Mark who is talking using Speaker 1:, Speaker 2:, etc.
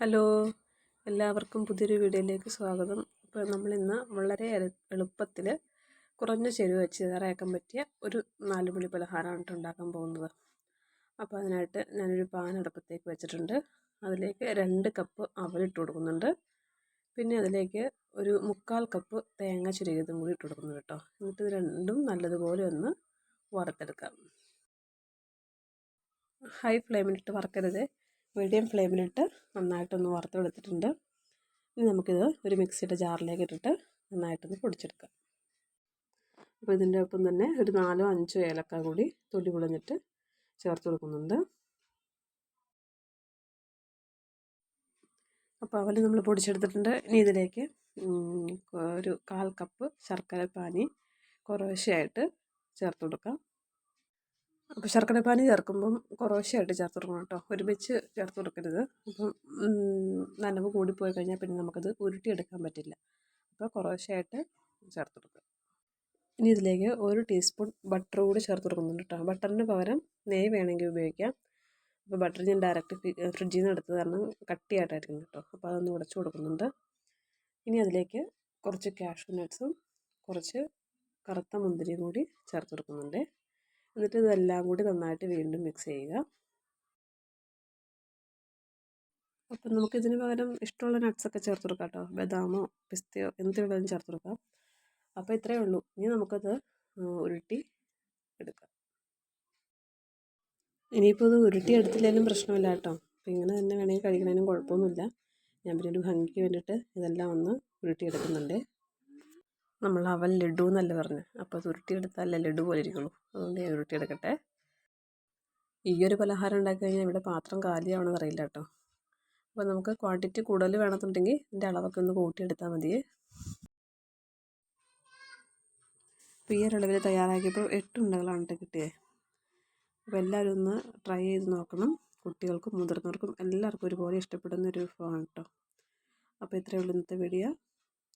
Speaker 1: Hello എല്ലാവർക്കും പുതിയൊരു വീഡിയോയിലേക്ക് സ്വാഗതം. ഇപ്പോൾ നമ്മളിന്ന് വളരെ എളുപ്പത്തിൽ കുറഞ്ഞ ചെരുവ് വെച്ച് തയ്യാറാക്കാൻ പറ്റിയ ഒരു നാലുമണി പലഹാരമാണ് ഉണ്ടാക്കാൻ പോകുന്നത്. അപ്പോൾ അതിനായിട്ട് ഞാനൊരു പാൻ അടുപ്പത്തേക്ക് വെച്ചിട്ടുണ്ട്. അതിലേക്ക് രണ്ട് കപ്പ് അവലിട്ട് കൊടുക്കുന്നുണ്ട്. പിന്നെ അതിലേക്ക് ഒരു മുക്കാൽ കപ്പ് തേങ്ങ ചുരുകിയതും കൂടി ഇട്ട് കൊടുക്കുന്നുണ്ട് കേട്ടോ എന്നിട്ട് ഇത് രണ്ടും നല്ലതുപോലെ ഒന്ന് വറുത്തെടുക്കാം. ഹൈ ഫ്ലെയിമിലിട്ട് വറക്കരുത്. മീഡിയം ഫ്ലെയിമിലിട്ട് നന്നായിട്ടൊന്ന് വറുത്തെടുത്തിട്ടുണ്ട്. ഇനി നമുക്കിത് ഒരു മിക്സിയുടെ ജാറിലേക്ക് ഇട്ടിട്ട് നന്നായിട്ടൊന്ന് പൊടിച്ചെടുക്കാം. അപ്പോൾ ഇതിന്റെ ഒപ്പം തന്നെ ഒരു നാലോ അഞ്ചോ ഏലക്ക കൂടി തൊലി പൊളിഞ്ഞിട്ട് ചേർത്ത് കൊടുക്കുന്നുണ്ട്. അപ്പോൾ അവൽ നമ്മൾ പൊടിച്ചെടുത്തിട്ടുണ്ട്. ഇനി ഇതിലേക്ക് ഒരു കാൽ കപ്പ് ശർക്കര പാനി കുറേശ്ശെയായിട്ട് ചേർത്ത് കൊടുക്കാം. അപ്പോൾ ശർക്കര ശർക്കരപ്പാനി ചേർക്കുമ്പം കുറേശ്ശെയായിട്ട് ചേർത്ത് കൊടുക്കണം കേട്ടോ. ഒരുമിച്ച് ചേർത്ത് കൊടുക്കരുത്. അപ്പം നനവ് കൂടിപ്പോയി കഴിഞ്ഞാൽ പിന്നെ നമുക്കത് ഉരുട്ടിയെടുക്കാൻ പറ്റില്ല. അപ്പോൾ കുറേശ്ശെയായിട്ട് ചേർത്ത് കൊടുക്കുക. ഇനി ഇതിലേക്ക് ഒരു ടീസ്പൂൺ ബട്ടർ കൂടി ചേർത്ത് കൊടുക്കുന്നുണ്ട് കേട്ടോ. ബട്ടറിന് പകരം നെയ്യ് വേണമെങ്കിൽ ഉപയോഗിക്കാം. അപ്പോൾ ബട്ടർ ഞാൻ ഡയറക്റ്റ് ഫ്രിഡ്ജിൽ നിന്ന് എടുത്തത് കാരണം കട്ടിയായിട്ടായിരിക്കും കേട്ടോ. അപ്പോൾ അതൊന്ന് ഉടച്ചു കൊടുക്കുന്നുണ്ട്. ഇനി അതിലേക്ക് കുറച്ച് കാഷ്യൂ നട്ട്സും കുറച്ച് കറുത്ത മുന്തിരിയും കൂടി ചേർത്ത് കൊടുക്കുന്നുണ്ട്. എന്നിട്ട് ഇതെല്ലാം കൂടി നന്നായിട്ട് വീണ്ടും മിക്സ് ചെയ്യുക. അപ്പം നമുക്കിതിന് പകരം ഇഷ്ടമുള്ള നട്ട്സൊക്കെ ചേർത്ത് കൊടുക്കാം കേട്ടോ. ബദാമോ പിസ്തയോ എന്ത് വേണമെങ്കിലും ചേർത്ത് കൊടുക്കാം. അപ്പോൾ ഇത്രയേ ഉള്ളൂ. ഇനി നമുക്കത് ഉരുട്ടി എടുക്കാം. ഇനിയിപ്പോൾ ഇത് ഉരുട്ടി എടുത്തില്ലെങ്കിലും പ്രശ്നമില്ല കേട്ടോ. അപ്പോൾ ഇങ്ങനെ തന്നെ വേണമെങ്കിൽ കഴിക്കണതിനും കുഴപ്പമൊന്നുമില്ല. ഞാൻ പിന്നെ ഒരു ഭംഗിക്ക് വേണ്ടിയിട്ട് ഇതെല്ലാം ഒന്ന് ഉരുട്ടി എടുക്കുന്നുണ്ട്. നമ്മൾ അവൽ ലഡു എന്നല്ല പറഞ്ഞത് അപ്പോൾ അത് ഉരുട്ടിയെടുത്താലേ ലഡു പോലെ ഇരിക്കുള്ളൂ. അതുകൊണ്ട് ഞാൻ ഉരുട്ടിയെടുക്കട്ടെ. ഈ ഒരു പലഹാരം ഉണ്ടാക്കി കഴിഞ്ഞാൽ ഇവിടെ പാത്രം കാലിയാവണമെന്ന് അറിയില്ല കേട്ടോ. അപ്പോൾ നമുക്ക് ക്വാണ്ടിറ്റി കൂടുതൽ വേണമെന്നുണ്ടെങ്കിൽ ഇതിന്റെ അളവൊക്കെ ഒന്ന് കൂട്ടിയെടുത്താൽ മതിയേ. അപ്പോൾ ഈ ഒരളവിൽ തയ്യാറാക്കിയപ്പോൾ എട്ട് ഉണ്ടകളാണ് കേട്ടോ കിട്ടിയത് അപ്പോൾ എല്ലാവരും ഒന്ന് ട്രൈ ചെയ്ത് നോക്കണം. കുട്ടികൾക്കും മുതിർന്നവർക്കും എല്ലാവർക്കും ഒരുപോലെ ഇഷ്ടപ്പെടുന്ന ഒരു വിഭവമാണ് കേട്ടോ. അപ്പോൾ ഇത്രയേ ഉള്ളൂ ഇന്നത്തെ വീഡിയോ.